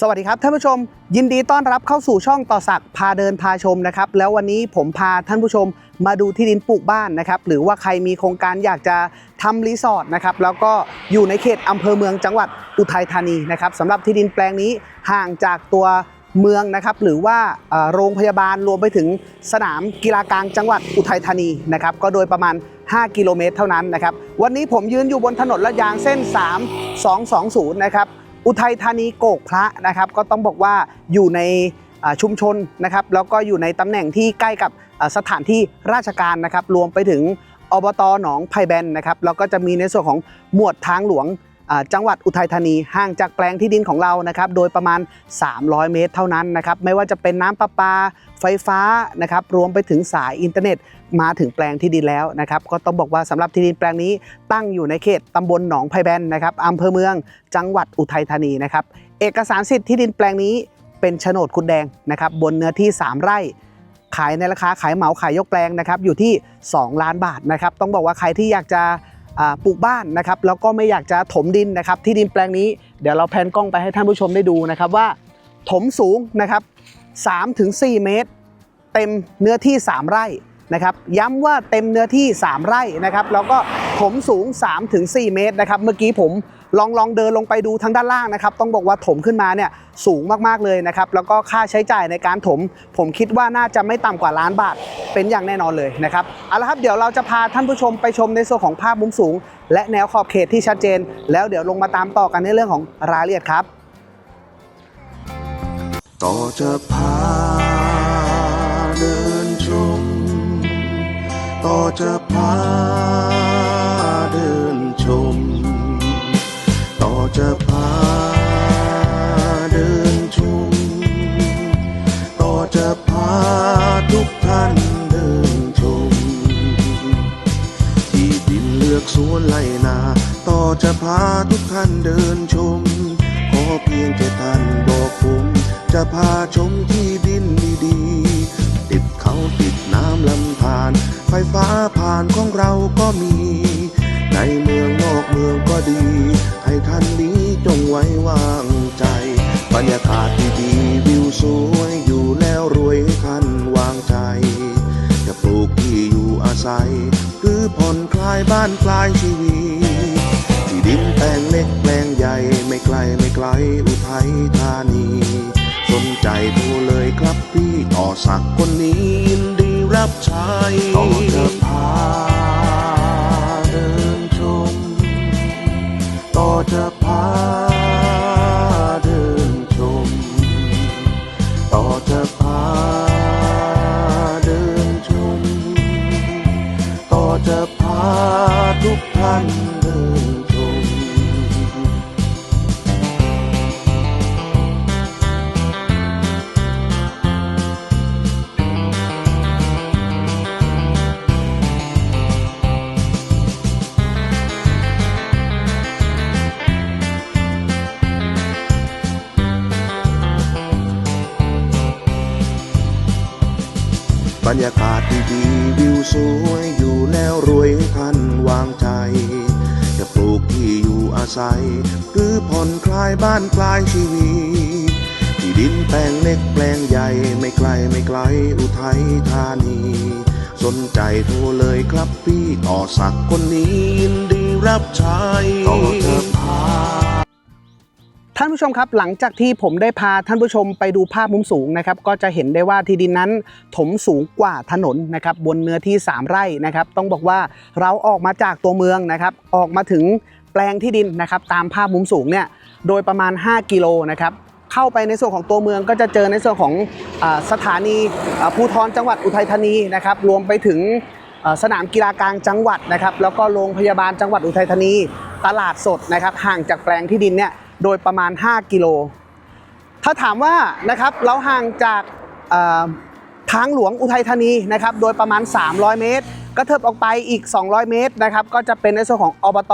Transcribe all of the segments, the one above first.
สวัสดีครับท่านผู้ชม ยินดีต้อนรับเข้าสู่ช่องต่อสักพาเดินพาชมนะครับแล้ววันนี้ผมพาท่านผู้ชมมาดูที่ดินปลูกบ้านนะครับหรือว่าใครมีโครงการอยากจะทำรีสอร์ทนะครับแล้วก็อยู่ในเขตอำเภอเมืองจังหวัดอุทัยธานีนะครับสำหรับที่ดินแปลงนี้ห่างจากตัวเมืองนะครับหรือว่าโรงพยาบาลรวมไปถึงสนามกีฬากลางจังหวัดอุทัยธานีนะครับก็โดยประมาณ 5 กิโลเมตรเท่านั้นนะครับวันนี้ผมยืนอยู่บนถนนละยางเส้น 3220 นะครับ อุทัยธานีโกกพระนะครับ ก็ต้องบอกว่าอยู่ในชุมชนนะครับแล้วก็อยู่ในตำแหน่งที่ใกล้กับสถานที่ราชการนะครับ รวมไปถึงอบตหนองไผ่แบนนะครับแล้วก็จะมีในส่วนของหมวดทางหลวง จังหวัดอุทัยธานีห่างจากแปลงที่ดินของเรานะครับโดยประมาณ 300 เมตรเท่านั้นนะครับไม่ว่าจะเป็นน้ำประปาไฟฟ้านะครับรวมไปถึงสายอินเทอร์เน็ตมาถึงแปลงที่ดินแล้วนะครับก็ต้องบอกว่าสำหรับที่ดินแปลงนี้ตั้งอยู่ในเขตตำบลหนองไผ่แบนนะครับอำเภอเมืองจังหวัดอุทัยธานีนะครับเอกสารสิทธิ์ที่ดินแปลงนี้เป็นโฉนดคุณแดงนะครับบนเนื้อที่ 3 ไร่ขายในราคาขายเหมาขายยกแปลงนะครับอยู่ที่ 2 ล้านบาทนะครับต้องบอกว่าใครที่อยากจะ ปลูกบ้านนะครับแล้วก็ไม่อยากจะถมดินนะครับ ที่ดินแปลงนี้เดี๋ยวเราแพนกล้องไปให้ท่านผู้ชมได้ดูนะครับว่า ถมสูงนะครับ3-4 เมตร เต็มเนื้อที่ 3 ไร่นะครับย้ำว่าเต็มเนื้อที่ 3 ไร่นะครับแล้วก็ถมสูง 3-4 เมตรนะครับ เมื่อกี้ผม ลองลองเดินลงไปดูทางด้านล่างนะครับ ต้องบอกว่าถมขึ้นมาเนี่ยสูงมากๆเลยนะครับ แล้วก็ค่าใช้จ่ายในการถม ผมคิดว่าน่าจะไม่ต่ำกว่าล้านบาทเป็นอย่างแน่นอนเลยนะครับเอาละครับเดี๋ยวเราจะพาท่านผู้ชมไปชมในส่วนของภาพมุมสูง และแนวขอบเขตที่ชัดเจน แล้วเดี๋ยวลงมาตามต่อกันในเรื่องของรายละเอียดครับต่อจะพาเดินชม ต่อจะพาเดินชม จะพาเดินชมต่อจะพาทุกท่านเดินชม ที่ดินเลือกสวนไลนาต่อจะพาทุกท่านเดินชม ขอเพียงแค่ท่านบอกผม จะพาชมที่ดินดีๆติดเขาติดน้ำลำธารไฟฟ้าผ่านของเราก็มี ในเมืองนอกเมืองก็ดี ให้ท่านนี้จงไว้วางใจ บรรยากาศดีๆวิวสวยอยู่แล้วรวยให้ท่านวางใจ จะปลูกที่อยู่อาศัย หรือผ่อนคลายบ้านคลายชีวิต ที่ดินแปลงเล็กแปลงใหญ่ไม่ไกลไม่ไกลอุทัยธานีสนใจโทรเลยครับพี่ต่อสักคนนี้ยินดีรับใช้ต่อจะพา ทุกท่านเดิน บรรยากาศดีๆวิวสวยอยู่แล้วรวยท่านวางใจ จะปลูกที่อยู่อาศัย หรือผ่อนคลายบ้านคลายชีวิตที่ดินแปลงเล็กแปลงใหญ่ไม่ไกลไม่ไกลอุทัยธานี สนใจโทรเลยครับพี่ต่อสักคนนี้ยินดีรับใช้ต่อจะพา ท่านผู้ชมครับหลังจากที่ผมได้พาท่านผู้ชมไปดูภาพมุมสูงนะครับก็จะเห็นได้ว่าที่ดินนั้นถมสูงกว่าถนนนะครับบนเนื้อที่ 3 ไร่นะครับต้องบอกว่าเราออกมาจากตัวเมืองนะครับออกมาถึงแปลงที่ดินนะครับตามภาพมุมสูงเนี่ยโดยประมาณ 5 กิโลนะครับเข้าไปในส่วนของตัวเมืองก็จะเจอในส่วนของอสถานีภูธรจังหวัดอุทัยธานีนะครับรวมไปถึงสนามกีฬากลางจังหวัดนะครับแล้วก็โรงพยาบาลจังหวัดอุทัยธานี ตลาดสดนะครับห่างจากแปลงที่ดินเนี่ย โดยประมาณ 5 กิโล ถ้าถามว่านะครับเราห่างจากทางหลวงอุทัยธานีนะครับโดยประมาณ 300 เมตร ก็เทิบออกไปอีก 200 เมตรนะครับก็จะเป็นในส่วนของอบต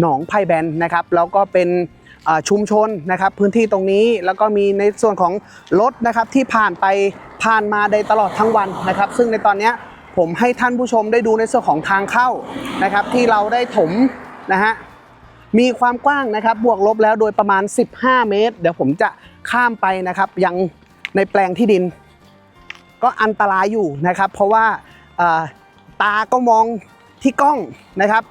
หนองไผ่แบนนะครับแล้วก็เป็นชุมชนนะครับพื้นที่ตรงนี้แล้วก็มีในส่วนของรถนะครับที่ผ่านไปผ่านมาได้ตลอดทั้งวันนะครับ ซึ่งในตอนนี้ผมให้ท่านผู้ชมได้ดูในส่วนของทางเข้านะครับที่เราได้ถมนะฮะ มีความกว้างนะครับบวกลบแล้วโดยประมาณ 15 เมตร เดี๋ยวผมจะข้ามไปนะครับยังในแปลงที่ดิน ก็อันตรายอยู่นะครับ เพราะว่าตาก็มองที่กล้องนะครับ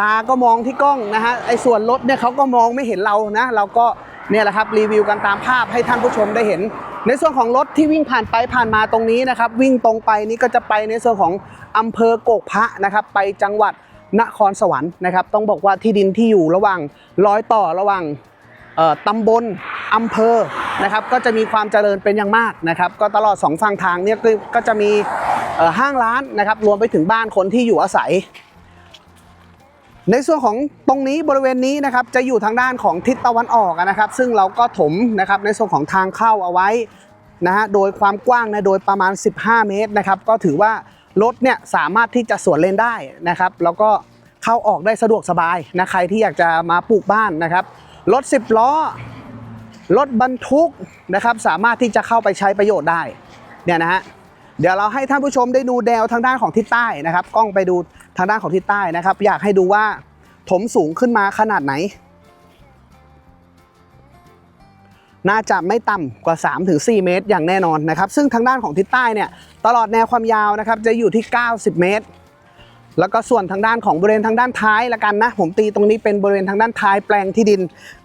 ตาก็มองที่กล้องนะฮะไอ้ส่วนรถเนี่ยเขาก็มองไม่เห็นเรานะ เราก็เนี่ยแหละครับรีวิวกันตามภาพให้ท่านผู้ชมได้เห็น ในส่วนของรถที่วิ่งผ่านไปผ่านมาตรงนี้นะครับ วิ่งตรงไปนี่ก็จะไปในส่วนของอำเภอโกกพระนะครับ ไปจังหวัด นครสวรรค์นะครับ ต้องบอกว่าที่ดินที่อยู่ระหว่างร้อยต่อระหว่างตำบลอำเภอนะครับก็จะมีความเจริญเป็นอย่างมากนะครับ ก็ตลอดสองฝั่งทางเนี่ยก็จะมีห้างร้านนะครับ รวมไปถึงบ้านคนที่อยู่อาศัย ในส่วนของตรงนี้บริเวณนี้นะครับจะอยู่ทางด้านของทิศตะวันออกนะครับ ซึ่งเราก็ถมนะครับในส่วนของทางเข้าเอาไว้นะฮะโดยความกว้างนะโดยประมาณ 15 เมตรนะครับ ก็ถือว่า รถเนี่ยสามารถที่จะสวนเลนได้นะครับ แล้วก็เข้าออกได้สะดวกสบายนะใครที่อยากจะมาปลูกบ้านนะครับรถ 10 ล้อรถบรรทุกนะครับ สามารถที่จะเข้าไปใช้ประโยชน์ได้เนี่ยนะฮะเดี๋ยวเราให้ท่านผู้ชมได้ดูแนวทางด้านของทิศใต้นะครับ กล้องไปดูทางด้านของทิศใต้นะครับ อยากให้ดูว่าถมสูงขึ้นมาขนาดไหน น่าจะไม่ต่ำกว่า 3-4 เมตร อย่างแน่นอนนะครับ ซึ่งทางด้านของทิศใต้เนี่ยตลอดแนวความยาวนะครับจะอยู่ที่ 90 เมตร แล้วก็ส่วนทางด้านของบริเวณทางด้านท้ายละกันนะ ผมตีตรงนี้เป็นบริเวณทางด้านท้ายแปลงที่ดิน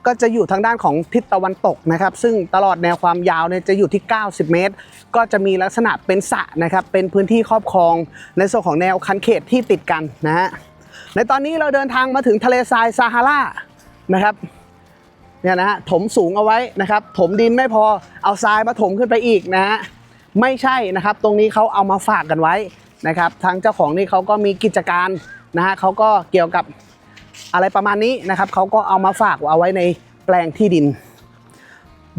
ก็จะอยู่ทางด้านของทิศตะวันตกนะครับ ซึ่งตลอดแนวความยาวเนี่ยจะอยู่ที่ 90 เมตร ก็จะมีลักษณะเป็นสระนะครับ เป็นพื้นที่ครอบครอง ในส่วนของแนวคันเขตที่ติดกันนะฮะ ในตอนนี้เราเดินทางมาถึงทะเลทรายซาฮารานะครับ เนี่ยนะฮะถมสูงเอาไว้นะครับ ถมดินไม่พอเอาทรายมาถมขึ้นไปอีกนะฮะไม่ใช่นะครับ ตรงนี้เขาเอามาฝากกันไว้นะครับ ทางเจ้าของนี่เขาก็มีกิจการนะฮะเขาก็เกี่ยวกับอะไรประมาณนี้นะครับเขาก็เอามาฝากเอาไว้ในแปลงที่ดิน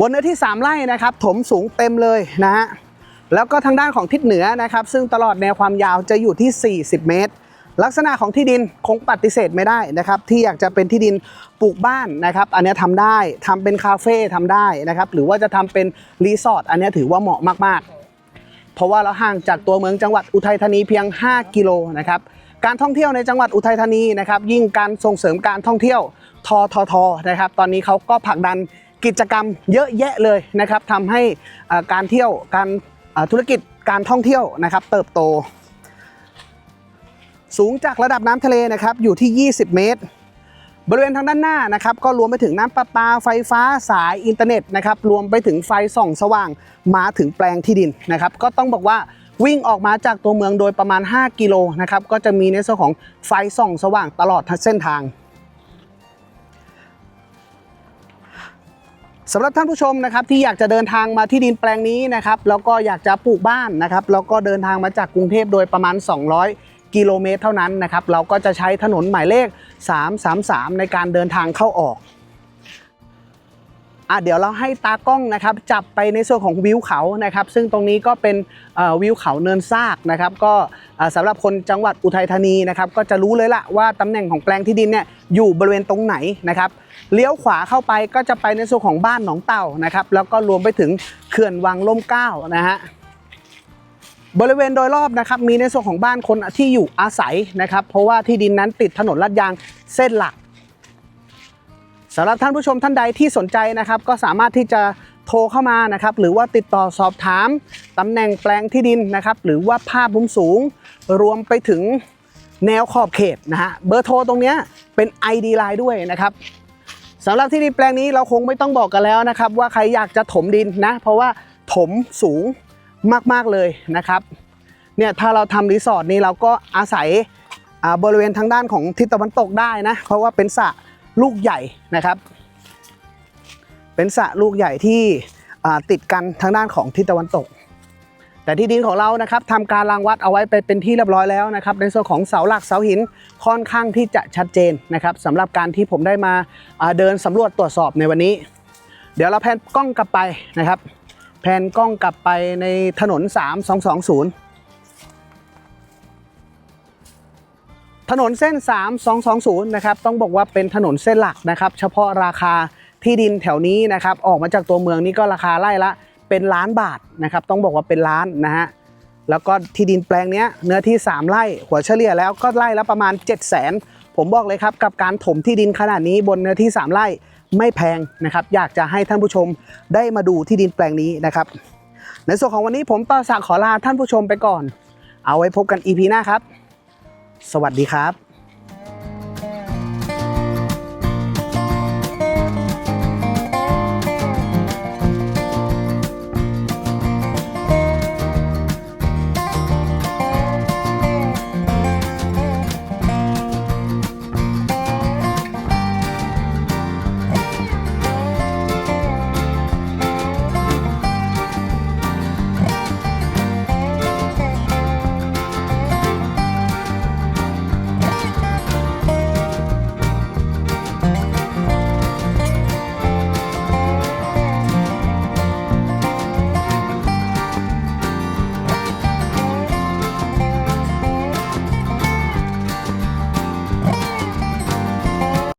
บนเนื้อที่ 3 ไร่นะครับ ถมสูงเต็มเลยนะฮะแล้วก็ทางด้านของทิศเหนือนะครับ ซึ่งตลอดแนวความยาวจะอยู่ที่ 40 เมตร ลักษณะของที่ดินคงปฏิเสธไม่ได้นะครับ ที่อยากจะเป็นที่ดินปลูกบ้านนะครับ อันนี้ยทำได้ทำเป็นคาเฟ่ทำได้นะครับ หรือว่าจะทำเป็นรีสอร์ทอันนี้ถือว่าเหมาะมากๆ เพราะว่าเราห่างจากตัวเมืองจังหวัดอุทัยธานีเพียง 5 กิโลนะครับการท่องเที่ยวในจังหวัดอุทัยธานีนะครับยิ่งการส่งเสริมการท่องเที่ยวทททนะครับตอนนี้เขาก็ผลักดันกิจกรรมเยอะแยะเลยนะครับทำให้การเที่ยวการธุรกิจการท่องเที่ยวนะครับเติบโต สูงจากระดับน้ำทะเลนะครับอยู่ที่ 20 เมตร บริเวณทางด้านหน้านะครับก็รวมไปถึงน้ำประปาไฟฟ้าสายอินเทอร์เน็ตนะครับรวมไปถึงไฟส่องสว่างมาถึงแปลงที่ดินนะครับก็ต้องบอกว่าวิ่งออกมาจากตัวเมืองโดยประมาณ 5 กิโลนะครับก็จะมีในส่วนของไฟส่องสว่างตลอดทั้งเส้นทางสำหรับท่านผู้ชมนะครับที่อยากจะเดินทางมาที่ดินแปลงนี้นะครับแล้วก็อยากจะปลูกบ้านนะครับแล้วก็เดินทางมาจากกรุงเทพโดยประมาณ 200 กิโลเมตรเท่านั้นนะครับ เราก็จะใช้ถนนหมายเลข 333 ในการเดินทางเข้าออกอะเดี๋ยวเราให้ตากล้องนะครับจับไปในส่วนของวิวเขานะครับ ซึ่งตรงนี้ก็เป็นวิวเขาเนินซากนะครับ ก็สำหรับคนจังหวัดอุทัยธานีนะครับ ก็จะรู้เลยละว่าตำแหน่งของแปลงที่ดินเนี่ยอยู่บริเวณตรงไหนนะครับเลี้ยวขวาเข้าไปก็จะไปในส่วนของบ้านหนองเต่านะครับ แล้วก็รวมไปถึงเขื่อนวังล่มเก้านะฮะ บริเวณโดยรอบนะครับมีในส่วนของบ้านคนที่อยู่อาศัยนะครับ เพราะว่าที่ดินนั้นติดถนนลาดยางเส้นหลักสำหรับท่านผู้ชมท่านใดที่สนใจนะครับ ก็สามารถที่จะโทรเข้ามานะครับ หรือว่าติดต่อสอบถามตำแหน่งแปลงที่ดินนะครับ หรือว่าภาพมุมสูง รวมไปถึงแนวขอบเขตนะฮะเบอร์โทรตรงนี้เป็น ID Line ด้วยนะครับสำหรับที่ดินแปลงนี้เราคงไม่ต้องบอกกันแล้วนะครับ ว่าใครอยากจะถมดินนะ เพราะว่าถมสูง มาก ๆ เลยนะครับเนี่ยถ้าเราทำรีสอร์ทนี้เราก็อาศัยบริเวณทางด้านของทิศตะวันตกได้นะ เพราะว่าเป็นสระลูกใหญ่นะครับ เป็นสระลูกใหญ่ที่ติดกันทางด้านของทิศตะวันตก แต่ที่ดินของเรานะครับทำการรางวัดเอาไว้ไปเป็นที่เรียบร้อยแล้วนะครับ ในส่วนของเสาหลักเสาหินค่อนข้างที่จะชัดเจนนะครับสำหรับการที่ผมได้มาเดินสำรวจตรวจสอบในวันนี้ เดี๋ยวเราแพนกล้องกลับไปนะครับ แพนกล้องกลับไปในถนน 3220 ถนนเส้น 3220 นะครับ ต้องบอกว่าเป็นถนนเส้นหลักนะครับ เฉพาะราคาที่ดินแถวนี้นะครับ ออกมาจากตัวเมืองนี่ก็ราคาไร่ละเป็นล้านบาทนะครับ ต้องบอกว่าเป็นล้านนะฮะ แล้วก็ที่ดินแปลงนี้เนื้อที่ 3 ไร่หัวเฉลี่ยแล้วก็ไร่ละประมาณ 7 0 0 0 0 0 ผมบอกเลยครับ กับการถมที่ดินขนาดนี้บนเนื้อที่ 3 ไร่ ไม่แพงนะครับ อยากจะให้ท่านผู้ชมได้มาดูที่ดินแปลงนี้นะครับ ในส่วนของวันนี้ผมต่อศักขอลาท่านผู้ชมไปก่อน เอาไว้พบกัน EP หน้าครับ สวัสดีครับ